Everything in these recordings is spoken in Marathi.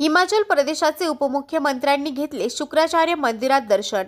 हिमाचल प्रदेशाचे उपमुख्यमंत्र्यांनी घेतले शुक्राचार्य मंदिरात दर्शन.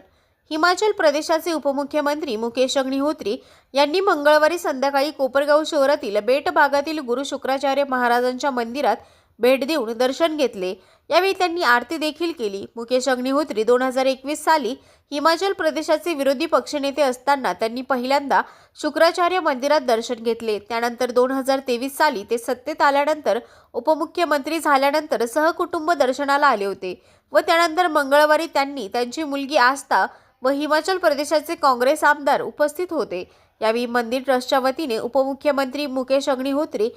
हिमाचल प्रदेशाचे उपमुख्यमंत्री मुकेश अग्निहोत्री यांनी मंगळवारी संध्याकाळी कोपरगाव शहरातील बेट भागातील गुरु शुक्राचार्य महाराजांच्या मंदिरात भेट देऊन दर्शन घेतले. यावेळी त्यांनी आरती देखील केली. मुकेश अग्निहोत्री दोन हजार एकवीस साली हिमाचल प्रदेशाचे विरोधी पक्षनेते असताना त्यांनी पहिल्यांदा शुक्राचार्य मंदिरात दर्शन घेतले. त्यानंतर दोन हजार तेवीस साली ते सत्तेत आल्यानंतर उपमुख्यमंत्री झाल्यानंतर सहकुटुंब दर्शनाला आले होते व त्यानंतर मंगळवारी त्यांनी त्यांची मुलगी आस्था व हिमाचल प्रदेशाचे काँग्रेस आमदार उपस्थित होते. यावेळी मंदिर ट्रस्टच्या वतीने उपमुख्यमंत्री मुकेश अग्निहोत्री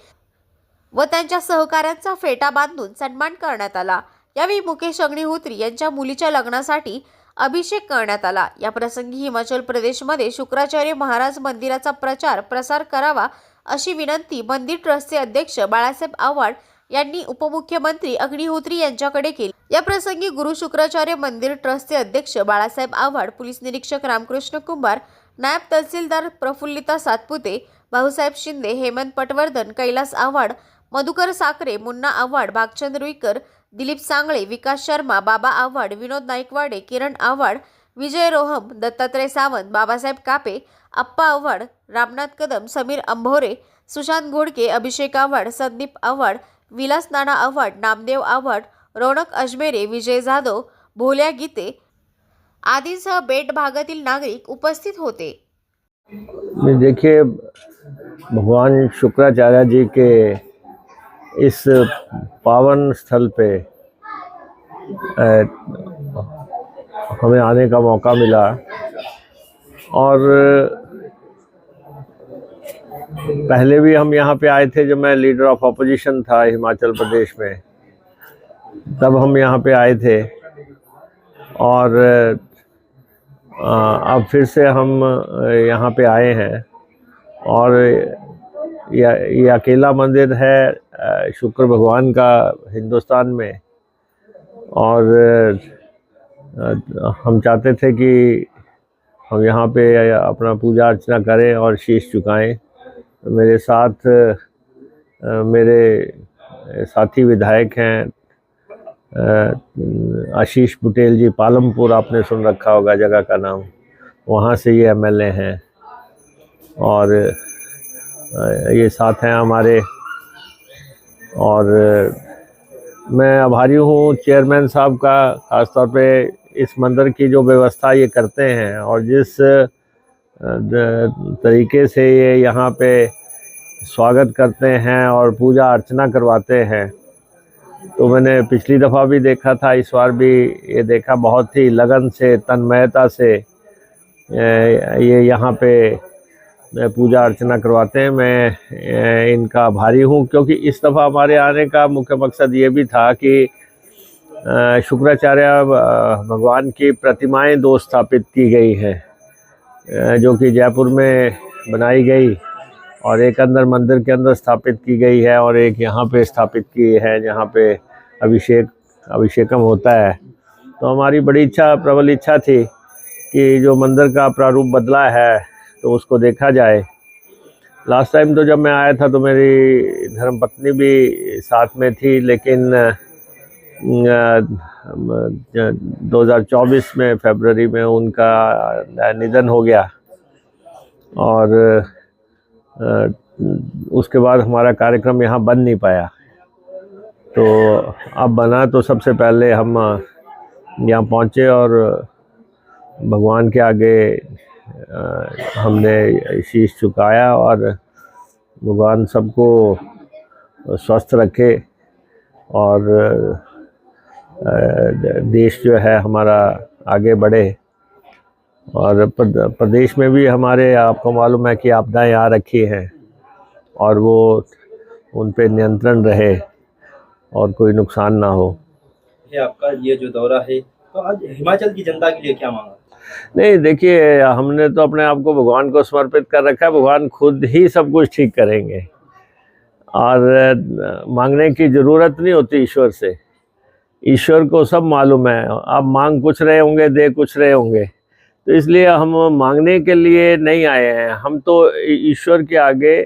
व त्यांच्या सहकाऱ्यांचा फेटा बांधून सन्मान करण्यात आला. यावेळी मुकेश अग्निहोत्री यांच्या मुलीच्या लग्नासाठी अभिषेक करण्यात आला. या प्रसंगी हिमाचल प्रदेशमध्ये शुक्राचार्य महाराज मंदिराचा प्रचार प्रसार करावा अशी विनंती मंदिर ट्रस्टचे अध्यक्ष बाळासाहेब आव्हाड यांनी उपमुख्यमंत्री अग्निहोत्री यांच्याकडे केली. या प्रसंगी गुरु शुक्राचार्य मंदिर ट्रस्टचे अध्यक्ष बाळासाहेब आव्हाड पोलीस निरीक्षक रामकृष्ण कुंभार नायब तहसीलदार प्रफुल्लिता सातपुते भाऊसाहेब शिंदे हेमंत पटवर्धन कैलास आव्हाड मधुकर साखरे मुन्ना आव्हाड भागचंद्रविकर दिलीप सांगळे विकास शर्मा बाबा आव्हाड विनोद नाईकवाडे किरण आव्हाड विजय रोहम दत्तात्रय सावंत बाबासाहेब कापे अप्पा आव्हाड रामनाथ कदम समीर अंभोरे सुशांत घोडके अभिषेक आव्हाड संदीप आव्हाड विलास नाना आव्हाड नामदेव आव्हाड रौनक अजमेरे विजय जाधव भोल्या गीते आदींसह बेट भागातील नागरिक उपस्थित होते. देखिए भगवान शुक्राचार्य जी के इस पावन स्थल पे हमें आने का मौका मिला। और पहले भी हम यहाँ पे आए थे जब मैं लीडर ऑफ़ अपोजिशन था हिमाचल प्रदेश में। तब हम यहाँ पे आए थे। और अब फिर से हम यहाँ पे आए हैं। और ये अकेला मंदिर है शुक्र भगवान का हिंदुस्तान में। और हम चाहते थे कि हम यहाँ पे अपना पूजा अर्चना करें और शीश झुकाएँ। मेरे साथ मेरे साथी विधायक हैं आशीष पटेल जी, पालमपुर आपने सुन रखा होगा, जगह का नाम। वहाँ से ये एमएलए हैं। और ये साथ हैं हमारे और मैं आभारी हूँ चेयरमैन साहब का, ख़ासतौर पे इस मंदिर की जो व्यवस्था ये करते हैं और जिस तरीके से ये यहाँ पे स्वागत करते हैं और पूजा अर्चना करवाते हैं तो मैंने पिछली दफ़ा भी देखा था, इस बार भी ये देखा, बहुत ही लगन से, तन्मयता से ये यहाँ पे पूजा अर्चना करवाते हैं। मैं इनका आभारी हूँ क्योंकि इस दफ़ा हमारे आने का मुख्य मकसद ये भी था कि शुक्राचार्य भगवान की प्रतिमाएँ दो स्थापित की गई हैं। जो कि जयपुर में बनाई गई और एक अंदर मंदिर के अंदर स्थापित की गई है और एक यहाँ पे स्थापित की है जहाँ पे अभिषेक, अभिषेकम होता है। तो हमारी बड़ी इच्छा, प्रबल इच्छा थी कि जो मंदिर का प्रारूप बदला है तो उसको देखा जाए। लास्ट टाइम तो जब मैं आया था तो मेरी धर्मपत्नी भी साथ में थी, लेकिन दो हज़ार चौबीस में फरवरी में उनका निधन हो गया। और उसके बाद हमारा कार्यक्रम यहाँ बन नहीं पाया। तो अब बना तो सबसे पहले हम यहाँ पहुँचे और भगवान के आगे हमने शीश चुकाया और भगवान सबको स्वस्थ रखे और देश जो है हमारा आगे बढ़े। और प्रदेश में भी हमारे, आपको मालूम है कि आपदाएँ आ रखी हैं और वो उन पे नियंत्रण रहे और कोई नुकसान ना हो। है आपका ये जो दौरा है तो आज हिमाचल की जनता के लिए क्या मांगा नहीं, देखिए, हमने तो अपने आप को भगवान को समर्पित कर रखा है, भगवान खुद ही सब कुछ ठीक करेंगे। और, मांगने की ज़रूरत नहीं होती ईश्वर से। ईश्वर को सब मालूम है। आप मांग कुछ रहे होंगे, दे कुछ रहे होंगे। तो इसलिए हम मांगने के लिए नहीं आए हैं। हम तो ईश्वर के आगे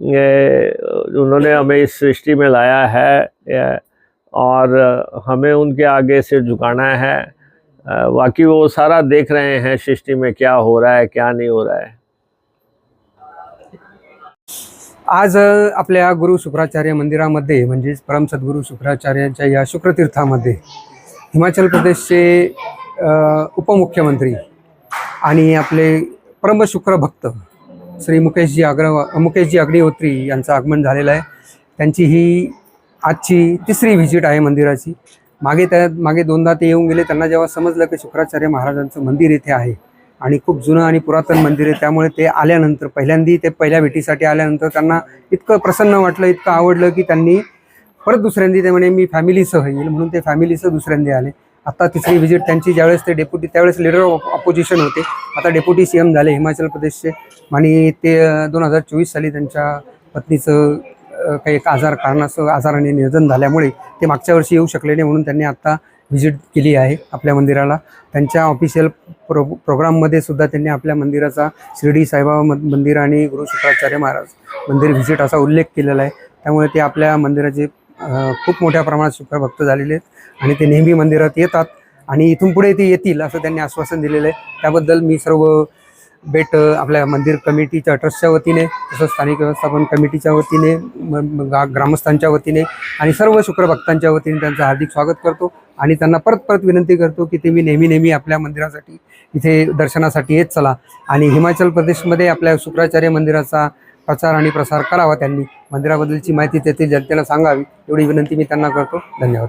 उन्होंने हमें इस सृष्टि में लाया है और हमें उनके आगे सिर झुकाना है। अ, बाकी वो सारा देख रहे हैं सृष्टि में क्या हो रहा है क्या नहीं हो रहा है। आज अ, आपल्या गुरु शुक्राचार्य मंदिरामध्ये म्हणजेच परम सद्गुरू शुक्राचार्यांच्या या शुक्रतीर्थामध्ये हिमाचल प्रदेशचे उपमुख्यमंत्री आणि आपले परम शुक्र भक्त श्री मुकेशजी अग्र मुकेशजी अग्निहोत्री यांचं आगमन झालेलं आहे. त्यांची ही आजची तिसरी व्हिजिट आहे मंदिराची. मागे त्या मागे दोनदा ते येऊन गेले. त्यांना जेव्हा समजलं की शुक्राचार्य महाराजांचं मंदिर इथे आहे आणि खूप जुनं आणि पुरातन मंदिर आहे त्यामुळे ते आल्यानंतर पहिल्यांदी ते पहिल्या भेटीसाठी आल्यानंतर त्यांना इतकं प्रसन्न वाटलं इतकं आवडलं की त्यांनी परत दुसऱ्यांदी ते म्हणे मी फॅमिलीसह येईल. म्हणून ते फॅमिलीसह दुसऱ्यांदी आले. आता तिसरी व्हिजिट त्यांची ज्यावेळेस ते डेप्युटी त्यावेळेस लिडर ऑफ ऑपोजिशन होते. आता डेप्युटी सी एम झाले हिमाचल प्रदेशचे. आणि ते दोन हजार चोवीस साली त्यांच्या पत्नीचं काही एक आजार कारणास्तव आजाराने निधन झाल्यामुळे ते मागच्या वर्षी येऊ शकले नाही म्हणून त्यांनी आत्ता व्हिजिट केली आहे आपल्या मंदिराला. त्यांच्या ऑफिशियल प्रो प्रोग्राममध्ये सुद्धा त्यांनी आपल्या मंदिराचा शिर्डी साईबाबा मंदिर आणि गुरु शुक्राचार्य महाराज मंदिर व्हिजिट असा उल्लेख केलेला आहे. त्यामुळे ते आपल्या मंदिराचे खूप मोठ्या प्रमाणात शुक्रभक्त झालेले आहेत आणि ते नेहमी मंदिरात येतात आणि इथून पुढे ते येतील असं त्यांनी आश्वासन दिलेलं आहे. त्याबद्दल मी सर्व बेट आपल्या मंदिर कमिटीच्या ट्रस्टच्या वतीने तसंच स्थानिक व्यवस्थापन कमिटीच्या वतीने गा- ग्रामस्थांच्या वतीने आणि सर्व शुक्रभक्तांच्या वतीने त्यांचं हार्दिक स्वागत करतो आणि त्यांना परत परत विनंती करतो की ते मी नेहमी नेहमी आपल्या मंदिरासाठी इथे दर्शनासाठी येत चला आणि हिमाचल प्रदेशमध्ये आपल्या शुक्राचार्य मंदिराचा प्रचार आणि प्रसार करावा त्यांनी. मंदिराबद्दलची माहिती तेथील जनतेला सांगावी एवढी विनंती मी त्यांना करतो. धन्यवाद.